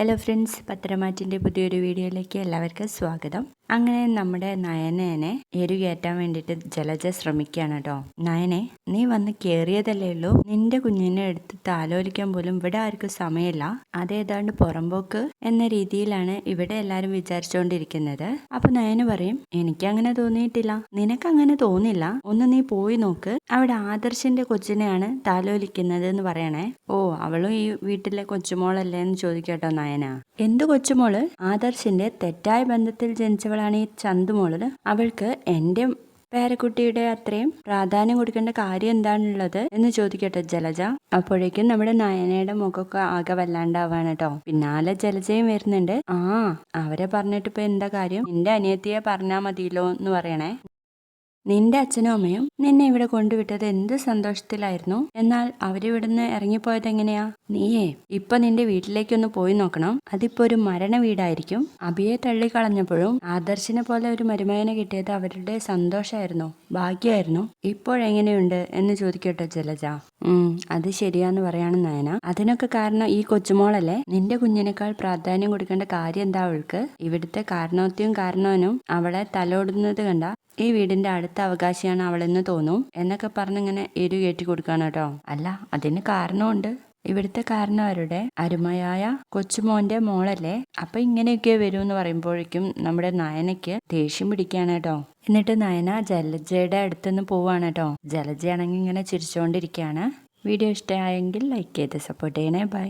Hello friends പത്രമാറ്റിന്റെ പുതിയൊരു വീഡിയോയിലേക്ക് എല്ലാവർക്കും സ്വാഗതം. അങ്ങനെ നമ്മുടെ നയനേനെ എരുകയറ്റാൻ വേണ്ടിട്ട് ജലജ ശ്രമിക്കുകയാണ് കേട്ടോ. നയനെ നീ വന്ന് കയറിയതല്ലേ ഉള്ളൂ? നിന്റെ കുഞ്ഞിനെ എടുത്ത് താലോലിക്കാൻ പോലും ഇവിടെ ആർക്കും സമയമില്ല. അതേതാണ്ട് പുറമ്പോക്ക് എന്ന രീതിയിലാണ് ഇവിടെ എല്ലാരും വിചാരിച്ചുകൊണ്ടിരിക്കുന്നത് അപ്പൊ നയന് പറയും എനിക്ക് അങ്ങനെ തോന്നിയിട്ടില്ല. നിനക്ക് അങ്ങനെ തോന്നില്ല. ഒന്ന് നീ പോയി നോക്ക്. അവിടെ ആദർശിന്റെ കൊച്ചിനെയാണ് താലോലിക്കുന്നത് എന്ന് പറയണേ. ഓ അവളും ഈ വീട്ടിലെ കൊച്ചുമോളല്ലേ? എന്ന് ചോദിക്കട്ടോ നയന. എന്ത് കൊച്ചുമോൾ? ആദർശിന്റെ തെറ്റായ ബന്ധത്തിൽ ജനിച്ചവളാണ് ഈ ചന്തുമോൾ അവൾക്ക് എന്റെ പേരക്കുട്ടിയുടെ അത്രയും പ്രാധാന്യം കൊടുക്കേണ്ട കാര്യം എന്താണുള്ളത് എന്ന് ചോദിക്കട്ടെ ജലജ. അപ്പോഴേക്കും നമ്മുടെ നയനയുടെ മുഖമൊക്കെ ആകെ വല്ലാണ്ടാവാണ് കേട്ടോ പിന്നാലെ ജലജയും വരുന്നുണ്ട്. ആ അവരെ പറഞ്ഞിട്ട് ഇപ്പൊ എന്താ കാര്യം? എന്റെ അനിയത്തിയെ പറഞ്ഞാ മതിയല്ലോ എന്ന് പറയണേ. നിന്റെ അച്ഛനും അമ്മയും നിന്നെ ഇവിടെ കൊണ്ടുവിട്ടത് എന്ത് സന്തോഷത്തിലായിരുന്നു? എന്നാൽ അവരിവിടുന്ന് ഇറങ്ങിപ്പോയത് എങ്ങനെയാ? നീയേ ഇപ്പൊ നിന്റെ വീട്ടിലേക്കൊന്ന് പോയി നോക്കണം. അതിപ്പോ ഒരു മരണ വീടായിരിക്കും. അഭിയെ തള്ളിക്കളഞ്ഞപ്പോഴും ആദർശിനെ പോലെ ഒരു മരുമകനെ കിട്ടിയത് അവരുടെ സന്തോഷമായിരുന്നു ഭാഗ്യമായിരുന്നു ഇപ്പോഴെങ്ങനെയുണ്ട് എന്ന് ചോദിക്കട്ടെ ജലജ. ഉം അത് ശരിയാന്ന് പറയാണ് നയന. അതിനൊക്കെ കാരണം ഈ കൊച്ചുമോളല്ലേ? നിന്റെ കുഞ്ഞിനേക്കാൾ പ്രാധാന്യം കൊടുക്കേണ്ട കാര്യം എന്താ അവൾക്ക്? ഇവിടുത്തെ കാരണവത്തെയും കാരണവനും അവളെ തലോടുന്നത് കണ്ട ഈ വീടിന്റെ അടുത്ത അവകാശിയാണ് അവളെന്ന് തോന്നും. എന്നൊക്കെ പറഞ്ഞിങ്ങനെ എരു കയറ്റി കൊടുക്കാണ് കേട്ടോ. അല്ല അതിന് കാരണമുണ്ട്. ഇവിടുത്തെ കാരണവരുടെ അരുമയായ കൊച്ചുമോന്റെ മോളല്ലേ? അപ്പൊ ഇങ്ങനെയൊക്കെ വരും എന്ന് പറയുമ്പോഴേക്കും നമ്മുടെ നയനയ്ക്ക് ദേഷ്യം പിടിക്കുകയാണ് കേട്ടോ. എന്നിട്ട് നയന ജലജയുടെ അടുത്തുനിന്ന് പോവാണ് കേട്ടോ. ജലജയാണെങ്കിൽ ഇങ്ങനെ ചിരിച്ചുകൊണ്ടിരിക്കുകയാണ് വീഡിയോ ഇഷ്ടമായെങ്കിൽ ലൈക്ക് ചെയ്ത് സപ്പോർട്ട് ചെയ്യണേ. ബൈ